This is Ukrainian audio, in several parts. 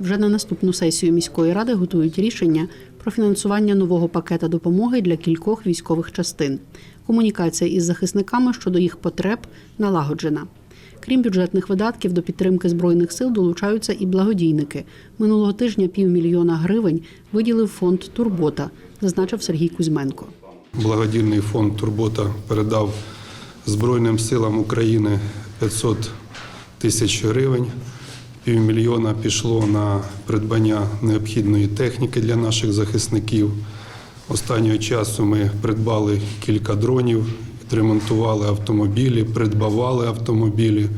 Вже на наступну сесію міської ради готують рішення про фінансування нового пакета допомоги для кількох військових частин. Комунікація із захисниками щодо їх потреб налагоджена. Крім бюджетних видатків, до підтримки збройних сил долучаються і благодійники. Минулого тижня півмільйона гривень виділив фонд Турбота, зазначив Сергій Кузьменко. Благодійний фонд Турбота передав Збройним силам України 500 тисяч гривень. Півмільйона пішло на придбання необхідної техніки для наших захисників. Останнього часу ми придбали кілька дронів, відремонтували автомобілі, придбавали автомобілі.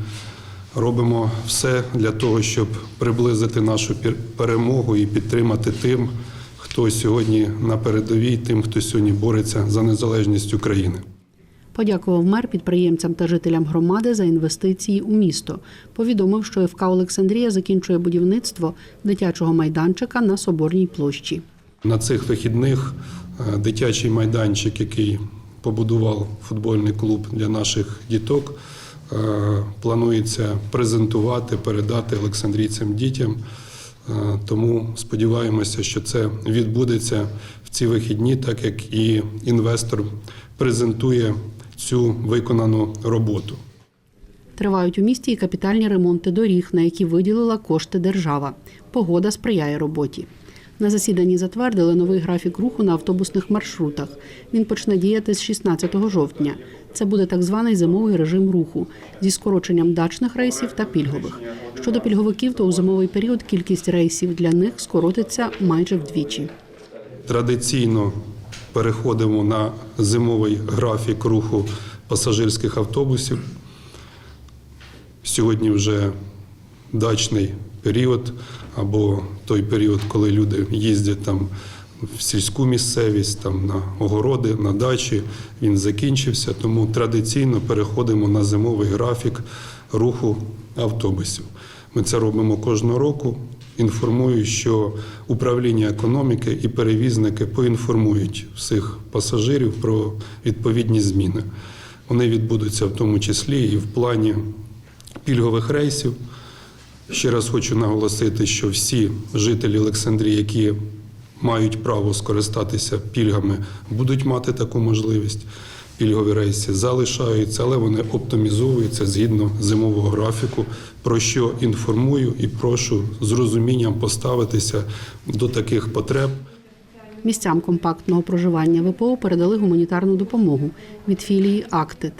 Робимо все для того, щоб приблизити нашу перемогу і підтримати тим, хто сьогодні на передовій, тим, хто сьогодні бореться за незалежність України. Подякував мер підприємцям та жителям громади за інвестиції у місто. Повідомив, що ФК Олександрія закінчує будівництво дитячого майданчика на Соборній площі. На цих вихідних е, дитячий майданчик, який побудував футбольний клуб для наших діток, е, планується презентувати, передати олександрійцям дітям. Е, Тому сподіваємося, що це відбудеться в ці вихідні, так як і інвестор презентує цю виконану роботу. Тривають у місті і капітальні ремонти доріг, на які виділила кошти держава. Погода сприяє роботі. На засіданні затвердили новий графік руху на автобусних маршрутах. Він почне діяти з 16 жовтня. Це буде так званий зимовий режим руху зі скороченням дачних рейсів та пільгових. Щодо пільговиків, то у зимовий період кількість рейсів для них скоротиться майже вдвічі. Традиційно переходимо на зимовий графік руху пасажирських автобусів. Сьогодні вже дачний період або той період, коли люди їздять там в сільську місцевість, там на огороди, на дачі. Він закінчився, тому традиційно переходимо на зимовий графік руху автобусів. Ми це робимо кожного року. Інформую, що управління економіки і перевізники поінформують всіх пасажирів про відповідні зміни. Вони відбудуться в тому числі і в плані пільгових рейсів. Ще раз хочу наголосити, що всі жителі Олександрії, які мають право скористатися пільгами, будуть мати таку можливість. Пільгові рейси залишаються, але вони оптимізовуються згідно зимового графіку, про що інформую і прошу з розумінням поставитися до таких потреб. Місцям компактного проживання ВПО передали гуманітарну допомогу від філії Актит.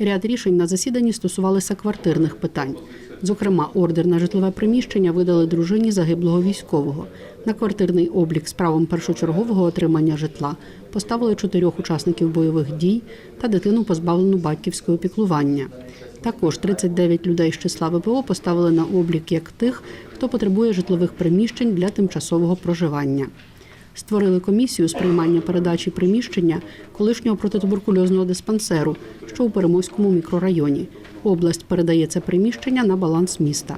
Ряд рішень на засіданні стосувалися квартирних питань. Зокрема, ордер на житлове приміщення видали дружині загиблого військового. На квартирний облік з правом першочергового отримання житла поставили чотирьох учасників бойових дій та дитину позбавлену батьківського піклування. Також 39 людей з числа ВПО поставили на облік як тих, хто потребує житлових приміщень для тимчасового проживання. Створили комісію з приймання передачі приміщення колишнього протитуберкульозного диспансеру, що у Перемойському мікрорайоні. Область передає це приміщення на баланс міста.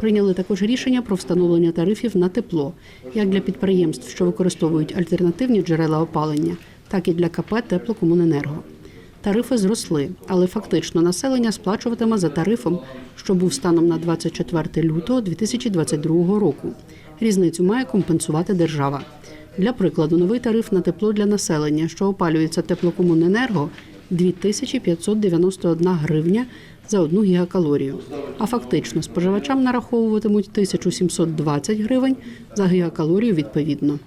Прийняли також рішення про встановлення тарифів на тепло, як для підприємств, що використовують альтернативні джерела опалення, так і для КП Теплокомуненерго. Тарифи зросли, але фактично населення сплачуватиме за тарифом, що був станом на 24 лютого 2022 року. Різницю має компенсувати держава. Для прикладу, новий тариф на тепло для населення, що опалюється теплокомуненерго, 2591 гривня за одну гігакалорію. А фактично споживачам нараховуватимуть 1720 гривень за гігакалорію відповідно.